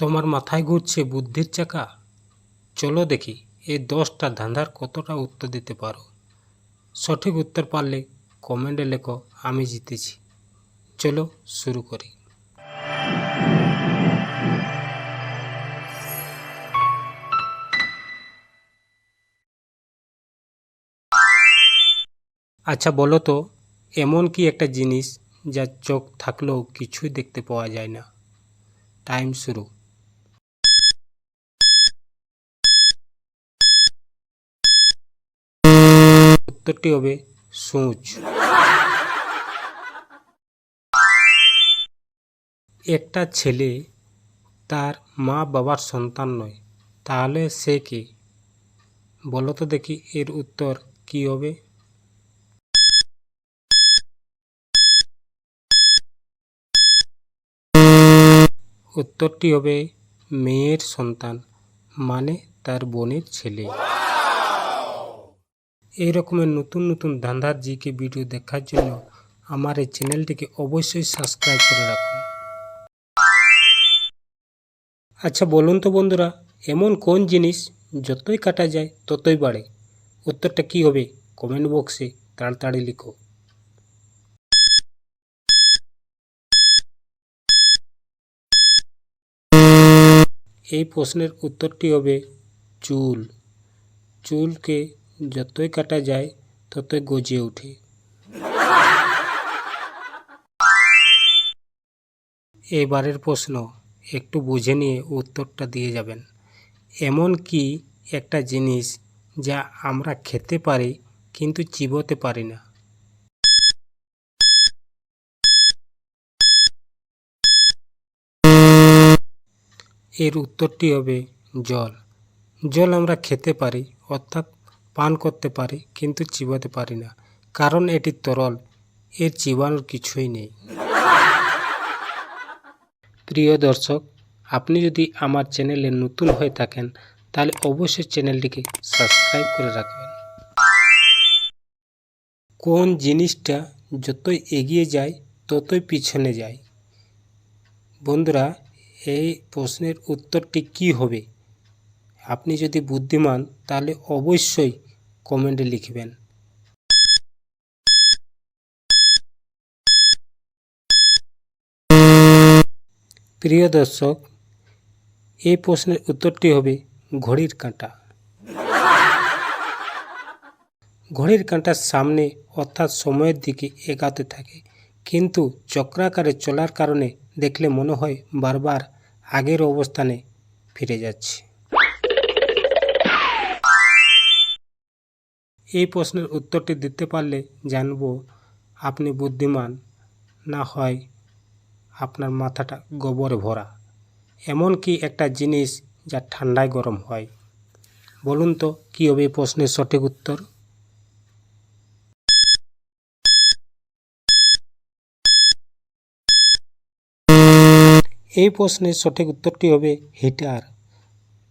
তোমার মাথায় ঘুরছে বুদ্ধির চাকা? চলো দেখি, এই দশটা ধাঁধার কতটা উত্তর দিতে পারো। সঠিক উত্তর পারলে কমেন্টে লেখো, আমি জিতেছি। চলো শুরু করি। আচ্ছা বলো তো, এমন কি একটা জিনিস যা চোখ থাকলেও কিছুই দেখতে পাওয়া যায় না? টাইম শুরু। উত্তরটি হবে সূচ। একটা ছেলে তার মা বাবার সন্তান নয়, তাহলে সে কে? বলো তো দেখি এর উত্তর কি হবে। উত্তরটি হবে মেয়ের সন্তান মানে তার বোনের ছেলে। এই রকমের নতুন নতুন ধান্দার জিকে ভিডিও দেখার জন্য আমার এই চ্যানেলটিকে অবশ্যই সাবস্ক্রাইব করে রাখুন। আচ্ছা বলুন তো বন্ধুরা, এমন কোন জিনিস যতই কাটা যায় ততই বাড়ে? উত্তরটা কি হবে? কমেন্ট বক্সে তাড়াতাড়ি লিখো। এই প্রশ্নের উত্তরটি হবে চুল। চুলকে যতই কাটা যায়, ততই গজিয়ে ওঠে। এবারের প্রশ্ন, একটু বুঝে নিয়ে উত্তরটা দিয়ে যাবেন। এমন কি একটা জিনিস যা আমরা খেতে পারি, কিন্তু চিবোতে পারি না? এর উত্তরটি হবে জল। জল আমরা খেতে পারি, অর্থাৎ পান করতে পারি, কিন্তু চিবাতে পারি না। কারণ এটি তরল, এর চিবানোর কিছুই নেই। প্রিয় দর্শক, আপনি যদি আমার চ্যানেলে নতুন হয়ে থাকেন, তাহলে অবশ্যই চ্যানেলটিকে সাবস্ক্রাইব করে রাখবেন। কোন জিনিসটা যতই এগিয়ে যায়, ততই পিছনে যায়? বন্ধুরা, এই প্রশ্নের উত্তরটি কি হবে? আপনি যদি বুদ্ধিমান, তাহলে অবশ্যই কমেন্টে লিখবেন। প্রিয় দর্শক, এই প্রশ্নের উত্তরটি হবে ঘড়ির কাঁটা। ঘড়ির কাঁটার সামনে অর্থাৎ সময়ের দিকে এগাতে থাকে, কিন্তু চক্রাকারে চলার কারণে দেখলে মনে হয় বারবার আগের অবস্থানে ফিরে যাচ্ছে। এই প্রশ্নের উত্তরটি দিতে পারলে জানব আপনি বুদ্ধিমান না হয় আপনার মাথাটা গোবরে ভরা। এমন কি একটা জিনিস যা ঠান্ডায় গরম হয়। বলুন তো, কী হবে এই প্রশ্নের সঠিক উত্তর? এই প্রশ্নের সঠিক উত্তরটি হবে হিটার।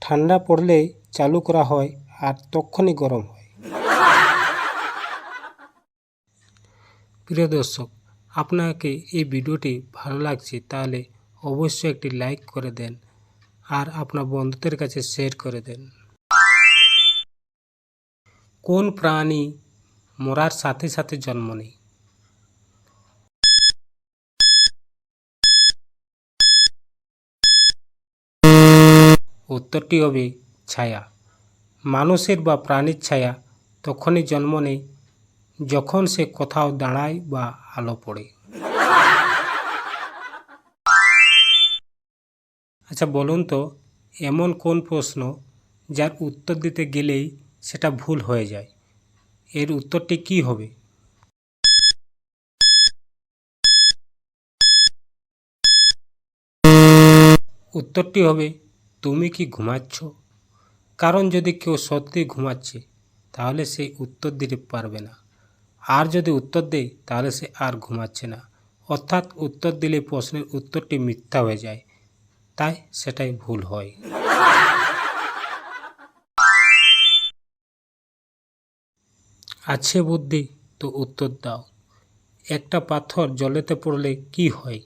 ঠান্ডা পড়লে চালু করা হয় আর তখনই গরম হয়। প্রিয় দর্শক, আপনাকে এই ভিডিওটি ভালো লাগছে তাহলে অবশ্যই একটি লাইক করে দেন আর আপনার বন্ধুদের কাছে শেয়ার করে দেন। কোন প্রাণী মরার সাথে সাথে জন্ম নেয়? উত্তরটি হবে ছায়া। মানুষের বা প্রাণীর ছায়া তখনই জন্ম নেয় যখন সে কোথাও দাঁড়ায় বা আলো পড়ে। আচ্ছা বলুন তো, এমন কোন প্রশ্ন যার উত্তর দিতে গেলেই সেটা ভুল হয়ে যায়? এর উত্তরটি কি হবে? উত্তরটি হবে, তুমি কি ঘুমাচ্ছ? কারণ যদি কেউ সত্যি ঘুমাচ্ছে, তাহলে সে উত্তর দিতে পারবে না। আর যদি উত্তর দেয় তাহলে সে আর ঘুমাচ্ছে না। অর্থাৎ উত্তর দিলে প্রশ্নের উত্তরটি মিথ্যা হয়ে যায়। তাই সেটাই ভুল হয়। আছে বুদ্ধি, তো উত্তর দাও। একটা পাথর জলেতে পড়লে কি হয়?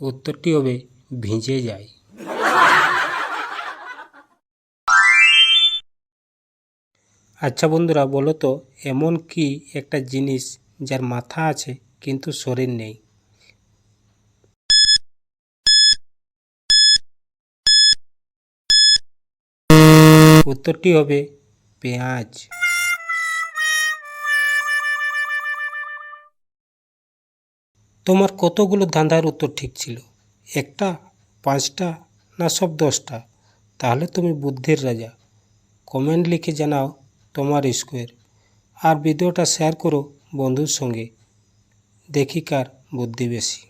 উত্তরটি হবে, ভিজে যায়। আচ্ছা বন্ধুরা, বলো তো, এমন কি একটা জিনিস যার মাথা আছে কিন্তু শরীর নেই? উত্তরটি হবে পেঁয়াজ। তোমার কতগুলো ধাঁধার উত্তর ঠিক ছিল? একটা, পাঁচটা না সব দশটা? তাহলে তুমি বুদ্ধির রাজা। কমেন্ট লিখে জানাও তোমার স্কোয়ার। আর ভিডিওটা শেয়ার করো বন্ধুর সঙ্গে। দেখি কার বুদ্ধি বেশি।